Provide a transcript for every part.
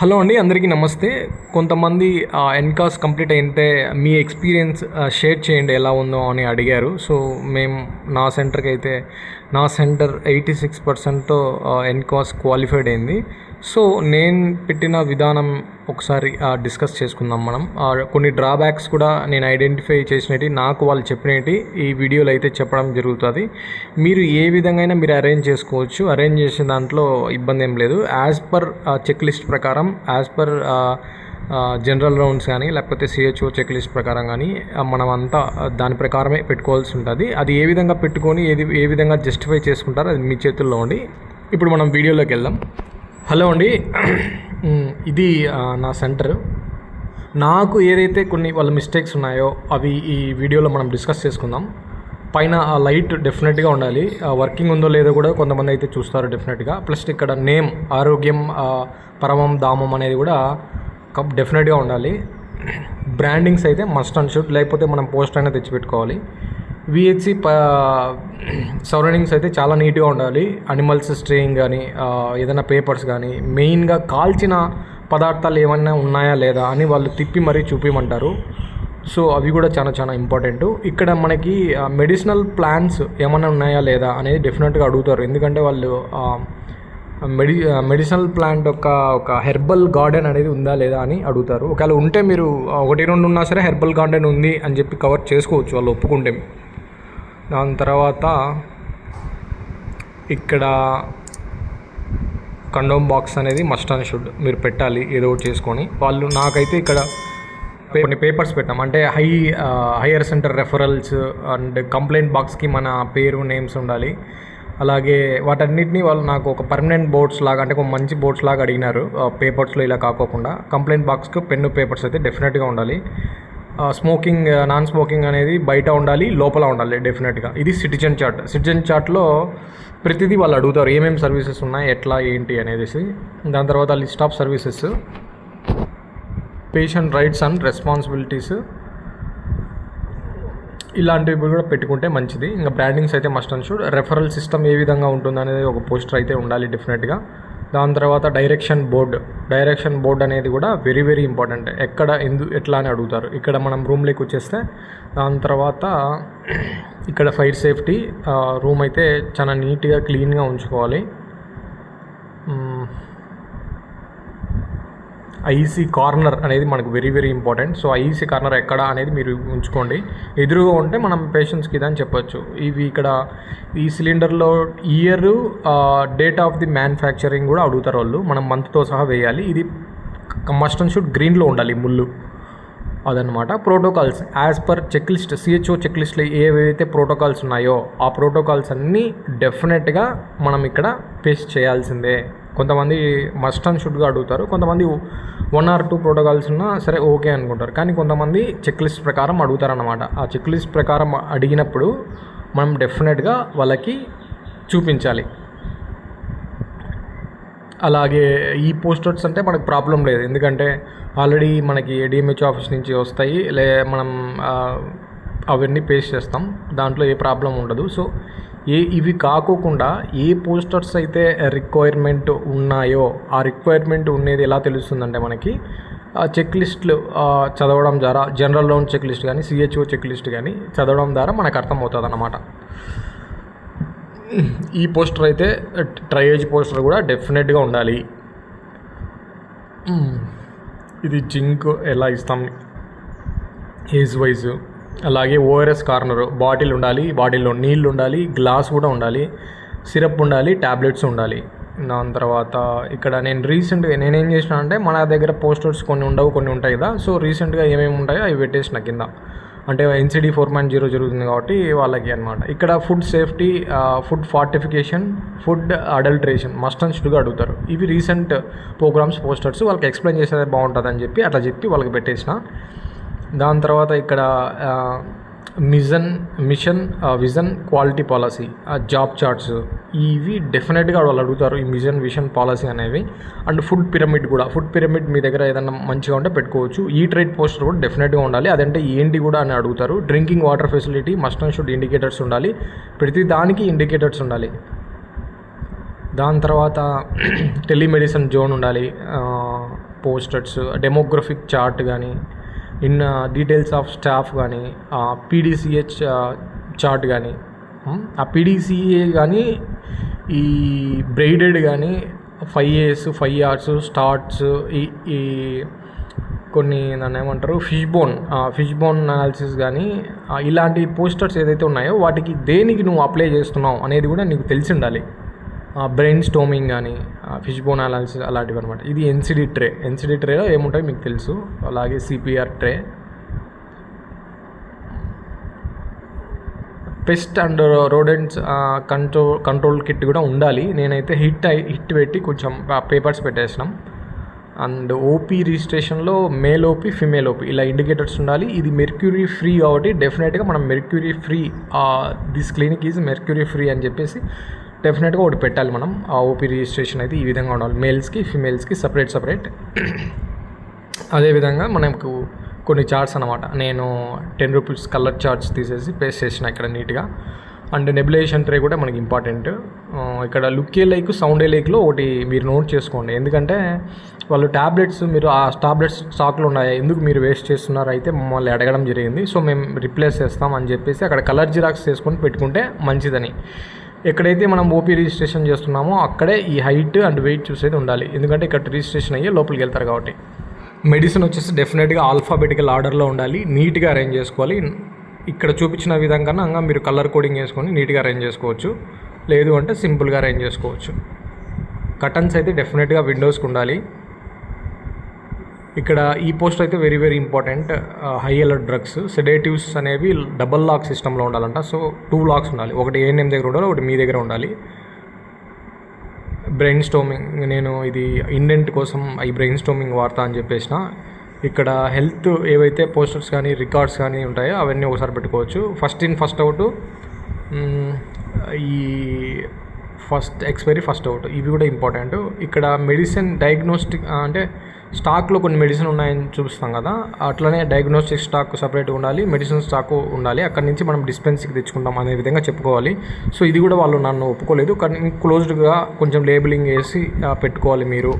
Hello అండి అందరికీ నమస్తే. కొంతమంది ఎన్కాస్ కంప్లీట్ అయితే మీ ఎక్స్పీరియన్స్ షేర్ చేయండి ఎలా ఉందో అని అడిగారు. సో మేము నా సెంటర్కి అయితే నా సెంటర్ ఎయిటీ సిక్స్ పర్సెంట్తో ఎన్కాస్ క్వాలిఫైడ్ అయింది. సో నేను పెట్టిన విధానం ఒకసారి డిస్కస్ చేసుకుందాం మనం. కొన్ని డ్రాబ్యాక్స్ కూడా నేను ఐడెంటిఫై చేసినవి నాకు వాళ్ళు చెప్పినవి ఈ వీడియోలో అయితే చెప్పడం జరుగుతుంది. మీరు ఏ విధంగా మీరు అరేంజ్ చేసుకోవచ్చు. అరేంజ్ చేసే దాంట్లో ఇబ్బంది ఏం లేదు. యాజ్ పర్ చెక్ లిస్ట్ ప్రకారం యాజ్ పర్ జనరల్ రౌండ్స్ కానీ లేకపోతే సిహెచ్ఓ చెక్ లిస్ట్ ప్రకారం కానీ మనం అంతా దాని ప్రకారమే పెట్టుకోవాల్సి ఉంటుంది. అది ఏ విధంగా పెట్టుకొని ఏది ఏ విధంగా జస్టిఫై చేసుకుంటారో అది మీ చేతుల్లో ఉండి. ఇప్పుడు మనం వీడియోలోకి వెళ్దాం. హలో అండి. ఇది నా సెంటర్. నాకు ఏదైతే కొన్ని వాళ్ళ మిస్టేక్స్ ఉన్నాయో అవి ఈ వీడియోలో మనం డిస్కస్ చేసుకుందాం. పైన ఆ లైట్ డెఫినెట్గా ఉండాలి. ఆ వర్కింగ్ ఉందో లేదో కూడా కొంతమంది అయితే చూస్తారు డెఫినెట్గా ప్లస్ ఇక్కడ నేమ్ ఆరోగ్యం పరమం దామం అనేది కూడా కప్ డెఫినెట్గా ఉండాలి. బ్రాండింగ్స్ అయితే మస్ట్ అండ్ షూట్ లేకపోతే మనం పోస్ట్ అయినా తెచ్చిపెట్టుకోవాలి. విహెచ్సి ప సరౌండింగ్స్ అయితే చాలా నీట్గా ఉండాలి. అనిమల్స్ స్ట్రేయింగ్ కానీ ఏదైనా పేపర్స్ కానీ మెయిన్గా కాల్చిన పదార్థాలు ఏమైనా ఉన్నాయా లేదా అని వాళ్ళు తిప్పి మరీ చూపించమంటారు సో అవి కూడా చాలా చాలా ఇంపార్టెంట్ ఇక్కడ మనకి మెడిసినల్ ప్లాన్స్ ఏమైనా ఉన్నాయా లేదా అనేది డెఫినెట్గా అడుగుతారు. ఎందుకంటే వాళ్ళు మెడి మెడిసినల్ ప్లాంట్ ఒక ఒక హెర్బల్ గార్డెన్ అనేది ఉందా లేదా అని అడుగుతారు. ఒకవేళ ఉంటే మీరు ఒకటి రెండు ఉన్నా సరే హెర్బల్ గార్డెన్ ఉంది అని చెప్పి కవర్ చేసుకోవచ్చు వాళ్ళు ఒప్పుకుంటే. దాని తర్వాత ఇక్కడ కండోమ్ బాక్స్ అనేది మస్ట్ అండ్ షుడ్ మీరు పెట్టాలి ఏదో ఒకటి చేసుకొని. వాళ్ళు నాకైతే ఇక్కడ పే- కొన్ని పేపర్స్ పెట్టాం. అంటే high higher centre referrals and complaint బాక్స్కి మన పేరు నేమ్స్ ఉండాలి. అలాగే వాటన్నిటిని వాళ్ళు నాకు ఒక పర్మనెంట్ బోర్డ్స్ లాగా అంటే ఒక మంచి బోర్డ్స్ లాగా అడిగినారు. పేపర్స్లో ఇలా కాకోకుండా. కంప్లైంట్ బాక్స్కి పెన్ను పేపర్స్ అయితే డెఫినెట్గా ఉండాలి. స్మోకింగ్ నాన్ స్మోకింగ్ అనేది బయట ఉండాలి లోపల ఉండాలి డెఫినెట్గా. ఇది సిటిజన్ చార్ట్. సిటిజన్ చార్ట్లో ప్రతిదీ వాళ్ళు అడుగుతారు ఏమేమి సర్వీసెస్ ఉన్నాయి ఎట్లా ఏంటి అనేసి. దాని తర్వాత list of services. Patient rights and responsibilities. ఇలాంటివి కూడా పెట్టుకుంటే మంచిది. ఇంకా బ్రాండింగ్స్ అయితే must and should. Referral system ఏ విధంగా ఉంటుంది అనేది ఒక పోస్టర్ అయితే ఉండాలి డెఫినెట్గా. దాని తర్వాత డైరెక్షన్ బోర్డ్ డైరెక్షన్ బోర్డ్ అనేది కూడా వెరీ వెరీ ఇంపార్టెంట్ ఎక్కడ ఎందు ఎట్లా అని అడుగుతారు. ఇక్కడ మనం రూమ్లోకి వచ్చేస్తే దాని తర్వాత ఇక్కడ ఫైర్ సేఫ్టీ రూమ్ అయితే చాలా నీట్గా క్లీన్గా ఉంచుకోవాలి. ఐఈసీ కార్నర్ అనేది మనకు very very important. So IEC corner ఎక్కడ అనేది మీరు ఉంచుకోండి. ఎదురుగా ఉంటే మనం పేషెంట్స్కి ఇదని చెప్పొచ్చు. ఇవి ఇక్కడ ఈ సిలిండర్లో year date of the manufacturing కూడా అడుగుతారు వాళ్ళు. మనం మంత్తో సహా వేయాలి. ఇది మస్ట్ అండ్ షుడ్ గ్రీన్లో ఉండాలి ముళ్ళు. అదనమాట protocols as per check list CHO check లిస్ట్లో ఏవైతే ప్రోటోకాల్స్ ఉన్నాయో ఆ ప్రోటోకాల్స్ అన్నీ డెఫినెట్గా మనం ఇక్కడ ఫేస్ చేయాల్సిందే. కొంతమంది మస్ట్ అండ్ షుడ్గా అడుగుతారు. కొంతమంది వన్ ఆర్ టూ ప్రోటోకాల్స్ ఉన్నా సరే ఓకే అనుకుంటారు. కానీ కొంతమంది చెక్ లిస్ట్ ప్రకారం అడుగుతారన్నమాట. ఆ చెక్ లిస్ట్ ప్రకారం అడిగినప్పుడు మనం డెఫినెట్గా వాళ్ళకి చూపించాలి. అలాగే ఈ పోస్టర్స్ అంటే మనకు ప్రాబ్లం లేదు. ఎందుకంటే ఆల్రెడీ మనకి డిఎంహెచ్ ఆఫీస్ నుంచి వస్తాయి. లే మనం అవన్నీ పేస్ట్ చేస్తాం. దాంట్లో ఏ ప్రాబ్లం ఉండదు. సో ఏ ఇవి కాకోకుండా ఏ పోస్టర్స్ అయితే రిక్వైర్మెంట్ ఉన్నాయో ఆ రిక్వైర్మెంట్ ఉండేది ఎలా తెలుస్తుందంటే మనకి ఆ చెక్ లిస్ట్లు చదవడం ద్వారా జనరల్ లోన్ చెక్ లిస్ట్ కానీ సిహెచ్ఓ చెక్ లిస్ట్ కానీ చదవడం ద్వారా మనకు అర్థమవుతుంది అన్నమాట ఈ పోస్టర్ అయితే ట్రయేజ్ పోస్టర్ కూడా డెఫినెట్గా ఉండాలి. ఇది జింక్ ఎలా ఇస్తాం? Age wise. అలాగే ఓఆర్ఎస్ కార్నర్ బాటిల్ ఉండాలి బాటిల్లో నీళ్ళు ఉండాలి గ్లాస్ కూడా ఉండాలి సిరప్ ఉండాలి ట్యాబ్లెట్స్ ఉండాలి. దాని తర్వాత ఇక్కడ నేను రీసెంట్గా నేనేం చేసిన అంటే మన దగ్గర పోస్టర్స్ కొన్ని ఉండవు కొన్ని ఉంటాయి కదా. సో రీసెంట్గా ఏమేమి ఉంటాయో అవి పెట్టేసిన కింద. అంటే ఎన్సిడి ఫోర్ పాయింట్ జీరో జరుగుతుంది కాబట్టి వాళ్ళకి అనమాట ఇక్కడ food safety food fortification food adulteration must and షుడ్గా అడుగుతారు. ఇవి రీసెంట్ ప్రోగ్రామ్స్ పోస్టర్స్ వాళ్ళకి ఎక్స్ప్లెయిన్ చేసేది బాగుంటుంది అని చెప్పి అట్లా చెప్పి వాళ్ళకి పెట్టేసిన. దాని తర్వాత ఇక్కడ mission mission vision quality policy job charts ఇవి డెఫినెట్గా వాళ్ళు అడుగుతారు ఈ మిజన్ విషన్ పాలసీ అనేవి. అండ్ ఫుడ్ పిరమిడ్ కూడా ఫుడ్ పిరమిడ్ మీ దగ్గర ఏదైనా మంచిగా ఉంటే పెట్టుకోవచ్చు. ఈ ట్రేడ్ పోస్టర్ కూడా డెఫినెట్గా ఉండాలి. అదంటే ఏంటి కూడా అని అడుగుతారు. Drinking water facility must and should indicators ఉండాలి. ప్రతి దానికి ఇండికేటర్స్ ఉండాలి. దాని తర్వాత టెలిమెడిసిన్ జోన్ ఉండాలి. పోస్టర్స్ డెమోగ్రఫిక్ చార్ట్ కానీ ఇన్ డీటెయిల్స్ ఆఫ్ స్టాఫ్ కానీ పీడీసీహెచ్ చార్ట్ కానీ ఆ పీడీసీఏ కానీ ఈ బ్రైడెడ్ కానీ five years five years starts ఈ ఈ కొన్ని దాన్ని ఏమంటారు fish bone fish bone analysis కానీ ఇలాంటి పోస్టర్స్ ఏదైతే ఉన్నాయో వాటికి దేనికి నువ్వు అప్లై చేస్తున్నావు అనేది కూడా నీకు తెలిసి ఉండాలి. బ్రెయిన్ స్టోమింగ్ కానీ ఫిష్ బోన్ అనాలిసిస్ అలాంటివి అనమాట ఇది ఎన్సిడి ట్రే ఎన్సిడి ట్రేలో ఏముంటాయి మీకు తెలుసు. అలాగే CPR tray pest and rodents control control kit కూడా ఉండాలి. నేనైతే హిట్ అయి హిట్ పెట్టి కొంచెం పేపర్స్ పెట్టేసినాం. అండ్ ఓపీ రిజిస్ట్రేషన్లో మేల్ ఓపీ ఫిమేల్ ఓపీ ఇలా ఇండికేటర్స్ ఉండాలి. ఇది మెర్క్యూరీ ఫ్రీ కాబట్టి డెఫినెట్గా మనం mercury free this clinic is mercury free అని చెప్పేసి డెఫినెట్గా ఒకటి పెట్టాలి మనం. ఆ ఓపీ రిజిస్ట్రేషన్ అయితే ఈ విధంగా ఉండాలి. మేల్స్కి ఫిమేల్స్కి సపరేట్ సపరేట్ అదేవిధంగా మనకు కొన్ని చార్ట్స్ అనమాట నేను టెన్ రూపీస్ కలర్ చార్ట్స్ తీసేసి పేస్ట్ చేసిన ఇక్కడ నీట్గా అండ్ నెబులేషన్ ట్రే కూడా మనకి ఇంపార్టెంట్ ఇక్కడ లుక్ ఏ లైక్ సౌండ్ ఏ లైక్లో ఒకటి మీరు నోట్ చేసుకోండి. ఎందుకంటే వాళ్ళు ట్యాబ్లెట్స్ మీరు ఆ టాబ్లెట్స్ స్టాక్లో ఉన్నాయి. ఎందుకు మీరు వేస్ట్ చేస్తున్నారు అయితే మమ్మల్ని అడగడం జరిగింది. సో మేము రిప్లేస్ చేస్తాం అని చెప్పేసి అక్కడ కలర్ జిరాక్స్ చేసుకొని పెట్టుకుంటే మంచిదని. ఎక్కడైతే మనం ఓపీ రిజిస్ట్రేషన్ చేస్తున్నామో అక్కడే ఈ హైట్ అండ్ వెయిట్ చూసేది ఉండాలి. ఎందుకంటే ఇక్కడ రిజిస్ట్రేషన్ అయ్యి లోపలికి వెళ్తారు కాబట్టి. మెడిసిన్ వచ్చేసి డెఫినెట్గా ఆల్ఫాబెటికల్ ఆర్డర్లో ఉండాలి. నీట్గా అరేంజ్ చేసుకోవాలి. ఇక్కడ చూపించిన విధంగా మీరు కలర్ కోడింగ్ వేసుకొని నీట్గా అరేంజ్ చేసుకోవచ్చు. లేదు అంటే సింపుల్గా అరేంజ్ చేసుకోవచ్చు. కటన్స్ అయితే డెఫినెట్గా విండోస్కి ఉండాలి. ఇక్కడ ఈ పోస్ట్ అయితే very very important high alert drugs sedatives అనేవి డబల్ లాక్ సిస్టంలో ఉండాలంట. సో టూ లాక్స్ ఉండాలి. ఒకటి ఏఎన్ఎం దగ్గర ఉండాలి ఒకటి మీ దగ్గర ఉండాలి. బ్రెయిన్ స్టోమింగ్ నేను ఇది ఇండెంట్ కోసం ఈ బ్రెయిన్ స్టోమింగ్ వాడతా అని చెప్పేసిన. ఇక్కడ హెల్త్ ఏవైతే పోస్టర్స్ కానీ రికార్డ్స్ కానీ ఉంటాయో అవన్నీ ఒకసారి పెట్టుకోవచ్చు. ఫస్ట్ ఇన్ ఫస్ట్ అవుట్ ఈ ఫస్ట్ ఎక్స్పైరీ ఫస్ట్ అవుట్ ఇవి కూడా ఇంపార్టెంట్ ఇక్కడ మెడిసిన్ డయాగ్నోస్టిక్ అంటే స్టాక్లో కొన్ని మెడిసిన్ ఉన్నాయని చూపిస్తాం కదా అట్లనే డయాగ్నోస్టిక్ స్టాక్ సపరేట్గా ఉండాలి మెడిసిన్ స్టాక్ ఉండాలి అక్కడ నుంచి మనం డిస్పెన్సరీకి తెచ్చుకుంటాం అనే విధంగా చెప్పుకోవాలి. సో ఇది కూడా వాళ్ళు నన్ను ఒప్పుకోలేదు కానీ క్లోజ్డ్గా కొంచెం లేబులింగ్ వేసి పెట్టుకోవాలి మీరు.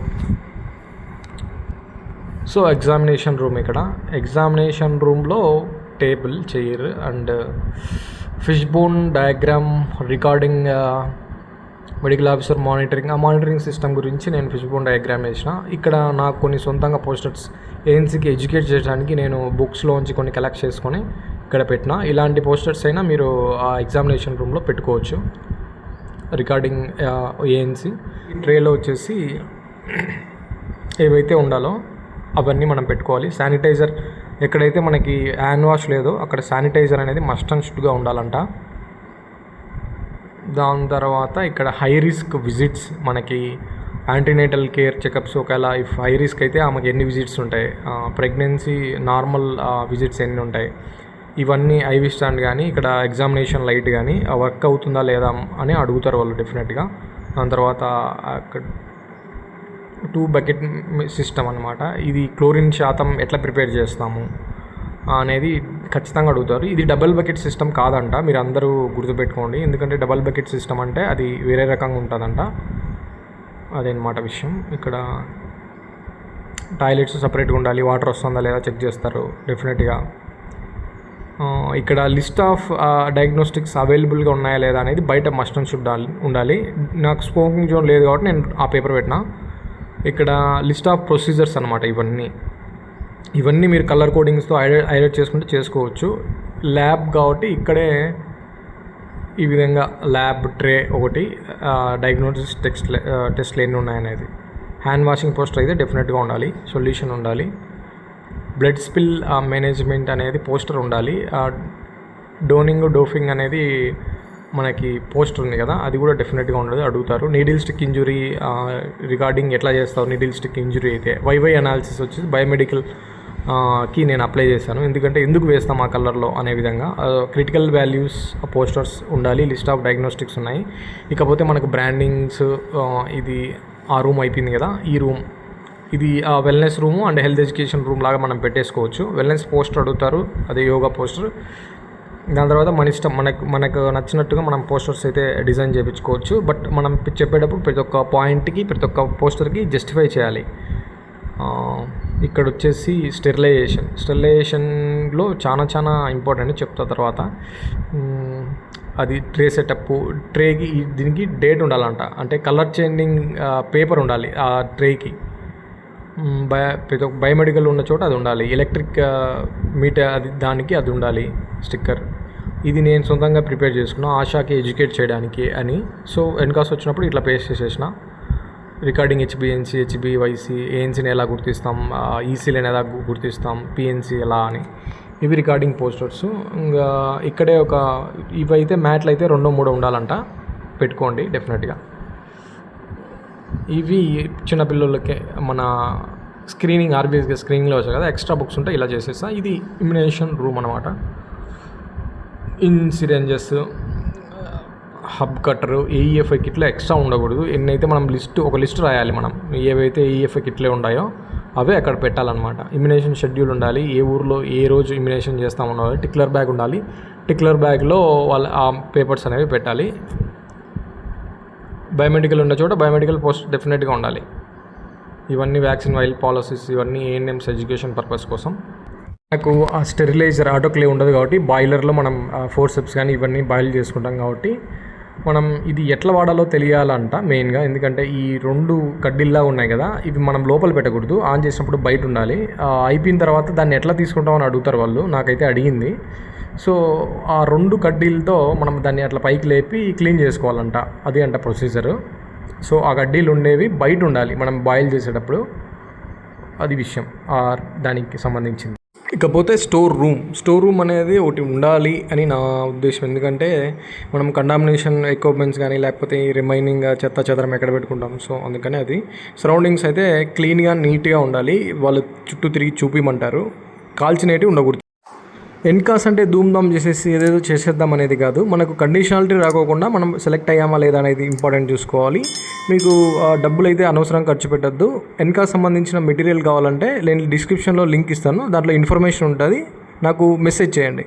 సో ఎగ్జామినేషన్ రూమ్ ఇక్కడ. ఎగ్జామినేషన్ రూమ్లో table chair and fish bone diagram recording medical officer monitoring. ఆ మానిటరింగ్ సిస్టమ్ గురించి నేను ఫిజిబోన్ డయాగ్రామ్ వేసిన. ఇక్కడ నాకు కొన్ని సొంతంగా పోస్టర్స్ ఏఎన్సీకి ఎడ్యుకేట్ చేయడానికి నేను బుక్స్లోంచి కొన్ని కలెక్ట్ చేసుకొని ఇక్కడ పెట్టిన. ఇలాంటి పోస్టర్స్ అయినా మీరు ఆ ఎగ్జామినేషన్ రూమ్లో పెట్టుకోవచ్చు. రికార్డింగ్ ఏఎన్సీ ట్రేలో వచ్చేసి ఏవైతే ఉండాలో అవన్నీ మనం పెట్టుకోవాలి. శానిటైజర్ ఎక్కడైతే మనకి హ్యాండ్ వాష్ లేదో అక్కడ శానిటైజర్ అనేది మస్ట్ అండ్ షుడ్గా ఉండాలంట. దాని తర్వాత ఇక్కడ హై రిస్క్ విజిట్స్ మనకి యాంటీనేటల్ కేర్ చెకప్స్ ఒకవేళ ఇఫ్ హై రిస్క్ అయితే ఆమెకి ఎన్ని విజిట్స్ ఉంటాయి? ప్రెగ్నెన్సీ నార్మల్ విజిట్స్ ఎన్ని ఉంటాయి? ఇవన్నీ ఐవి స్టాండ్ కానీ ఇక్కడ ఎగ్జామినేషన్ లైట్ కానీ వర్క్ అవుతుందా లేదా అని అడుగుతారు వాళ్ళు డెఫినెట్గా. దాని తర్వాత అక్కడ టూ బకెట్ సిస్టమ్ అనమాట ఇది క్లోరిన్ శాతం ఎట్లా ప్రిపేర్ చేస్తాము? అనేది ఖచ్చితంగా అడుగుతారు. ఇది డబల్ బకెట్ సిస్టమ్ కాదంట. మీరు అందరూ గుర్తుపెట్టుకోండి. ఎందుకంటే డబల్ బకెట్ సిస్టమ్ అంటే అది వేరే రకంగా ఉంటుందంట. అదనమాట విషయం. ఇక్కడ టాయిలెట్స్ సపరేట్గా ఉండాలి. వాటర్ వస్తుందా లేదా చెక్ చేస్తారు. డెఫినెట్గా. ఇక్కడ లిస్ట్ ఆఫ్ డయాగ్నోస్టిక్స్ అవైలబుల్గా ఉన్నాయా లేదా అనేది బయట మస్ట్ అండ్ షుడ్ ఉండాలి. నాకు స్మోకింగ్ జోన్ లేదు కాబట్టి నేను ఆ పేపర్ పెట్టిన. ఇక్కడ లిస్ట్ ఆఫ్ ప్రొసీజర్స్ అనమాట ఇవన్నీ. ఇవన్నీ మీరు కలర్ కోడింగ్స్తో హైలైట్ హైలైట్ చేసుకుంటే చేసుకోవచ్చు. ల్యాబ్ కాబట్టి ఇక్కడే ఈ విధంగా ల్యాబ్ ట్రే ఒకటి డయాగ్నోసిస్ టెక్స్ట్ టెస్ట్లు ఎన్ని ఉన్నాయనేది. హ్యాండ్ వాషింగ్ పోస్టర్ అయితే డెఫినెట్గా ఉండాలి సొల్యూషన్ ఉండాలి. బ్లడ్ స్పిల్ మేనేజ్మెంట్ అనేది పోస్టర్ ఉండాలి. డోనింగ్ డోఫింగ్ అనేది మనకి పోస్టర్ ఉంది కదా అది కూడా డెఫినెట్గా ఉండదు అడుగుతారు. నీడిల్ స్టిక్ ఇంజురీ రిగార్డింగ్ ఎట్లా చేస్తావు నీడిల్ స్టిక్ ఇంజురీ అయితే వైవై అనాలిసిస్ వచ్చేసి బయోమెడికల్ కి నేను అప్లై చేశాను. ఎందుకంటే ఎందుకు వేస్తాం ఆ కలర్లో అనే విధంగా. క్రిటికల్ వాల్యూస్ పోస్టర్స్ ఉండాలి లిస్ట్ ఆఫ్ డయాగ్నోస్టిక్స్ ఉన్నాయి. ఇకపోతే మనకు బ్రాండింగ్స్ ఇది ఆ రూమ్ అయిపోయింది కదా ఈ రూమ్ ఇది wellness room and health education room లాగా మనం పెట్టేసుకోవచ్చు. వెల్నెస్ పోస్టర్ అడుగుతారు అదే యోగా పోస్టర్ దాని తర్వాత మన ఇష్టం మనకు మనకు నచ్చినట్టుగా మనం పోస్టర్స్ అయితే డిజైన్ చేయించుకోవచ్చు. బట్ మనం చెప్పేటప్పుడు ప్రతి ఒక్క పాయింట్కి ప్రతి ఒక్క పోస్టర్కి జస్టిఫై చేయాలి. ఇక్కడ వచ్చేసి స్టెరిలైజేషన్. స్టెరిలైజేషన్లో చాలా చాలా ఇంపార్టెంట్ చెప్తా తర్వాత. అది ట్రే సెటప్ ట్రేకి దీనికి డేట్ ఉండాలంట. అంటే కలర్ చేంజింగ్ పేపర్ ఉండాలి ఆ ట్రేకి. బయ ప్రతి ఒక్క బయోమెడికల్ ఉన్న చోట అది ఉండాలి. ఎలక్ట్రిక్ మీటర్ అది దానికి అది ఉండాలి స్టిక్కర్. ఇది నేను సొంతంగా ప్రిపేర్ చేసుకున్నా ఆశాకి ఎడ్యుకేట్ చేయడానికి అని. సో ఎన్కాస్ వచ్చినప్పుడు ఇట్లా పేస్ట్ చేసేసిన. రికార్డింగ్ హెచ్బిఎన్సి హెచ్బివైసీ ఏఎన్సీని ఎలా గుర్తిస్తాం ఈసీలను ఎలా గుర్తిస్తాం పిఎన్సి ఎలా అని. ఇవి రికార్డింగ్ పోస్టర్స్. ఇంకా ఇక్కడే ఒక ఇవైతే మ్యాట్లు అయితే రెండో మూడో ఉండాలంట. పెట్టుకోండి డెఫినెట్గా. ఇవి చిన్నపిల్లలకే మన స్క్రీనింగ్ ఆర్బీఎస్గా స్క్రీనింగ్లో వచ్చాయి కదా ఎక్స్ట్రా బుక్స్ ఉంటే ఇలా చేసేస్తా. ఇది ఇమ్యునేషన్ రూమ్ అనమాట ఇన్సిరెంజెస్ హబ్ కట్టరు ఏఈఎఫ్ఐ కిట్లో ఎక్స్ట్రా ఉండకూడదు. ఎన్నైతే మనం లిస్ట్ ఒక లిస్ట్ రాయాలి మనం ఏవైతే ఏఈఎఫ్ఐ కిట్లే ఉన్నాయో అవే అక్కడ పెట్టాలన్నమాట. ఇమ్యునేషన్ షెడ్యూల్ ఉండాలి ఏ ఊర్లో ఏ రోజు ఇమ్యునేషన్ చేస్తామన్నది టిక్లర్ బ్యాగ్ ఉండాలి. టిక్లర్ బ్యాగ్లో వాళ్ళ ఆ పేపర్స్ అనేవి పెట్టాలి. బయోమెడికల్ ఉన్న చోట బయోమెడికల్ పోస్ట్ డెఫినెట్గా ఉండాలి. ఇవన్నీ వ్యాక్సిన్ వైల్ పాలసీస్ ఇవన్నీ ఏఎన్ఎంస్ ఎడ్యుకేషన్ పర్పస్ కోసం. నాకు ఆ స్టెరిలైజర్ ఆటోక్లేవ్ ఉండదు కాబట్టి బాయిలర్లో మనం ఫోర్ స్టెప్స్ కానీ ఇవన్నీ బాయిల్ చేసుకుంటాం కాబట్టి మనం ఇది ఎట్లా వాడాలో తెలియాలంట మెయిన్గా. ఎందుకంటే ఈ రెండు కడ్డీల్లా ఉన్నాయి కదా ఇవి మనం లోపల పెట్టకూడదు. ఆన్ చేసినప్పుడు బయట ఉండాలి. అయిపోయిన తర్వాత దాన్ని ఎట్లా తీసుకుంటామని అడుగుతారు వాళ్ళు. నాకైతే అడిగింది. సో ఆ రెండు కడ్డీలతో మనం దాన్ని అట్లా పైకి లేపి క్లీన్ చేసుకోవాలంట. అది అంట ప్రొసీజరు. సో ఆ కడ్డీలు ఉండేవి బయట ఉండాలి మనం బాయిల్ చేసేటప్పుడు. అది విషయం. ఆ దానికి సంబంధించింది. ఇకపోతే స్టోర్ రూమ్. స్టోర్ రూమ్ అనేది ఒకటి ఉండాలి అని నా ఉద్దేశం. ఎందుకంటే మనం కండామినేషన్ ఎక్విప్మెంట్స్ కానీ లేకపోతే రిమైనింగ్ చెత్త చెదరం ఎక్కడ పెట్టుకుంటాం? సో అందుకని అది. సరౌండింగ్స్ అయితే క్లీన్గా నీట్గా ఉండాలి. వాళ్ళు చుట్టూ తిరిగి చూపిమంటారు. కాల్చినవి ఉండకూడదు. ఎన్కాస్ అంటే ధూమ్ధామ్ చేసేసి ఏదేదో చేసేద్దాం అనేది కాదు. మనకు కండిషనాలిటీ రాకోకుండా మనం సెలెక్ట్ అయ్యామా లేదా అనేది ఇంపార్టెంట్ చూసుకోవాలి. మీకు ఆ, డబ్బులు అయితే అనవసరం ఖర్చు పెట్టద్దు. ఎన్కాస్ సంబంధించిన మెటీరియల్ కావాలంటే నేను డిస్క్రిప్షన్లో లింక్ ఇస్తాను. దాంట్లో ఇన్ఫర్మేషన్ ఉంటుంది. నాకు మెసేజ్ చేయండి.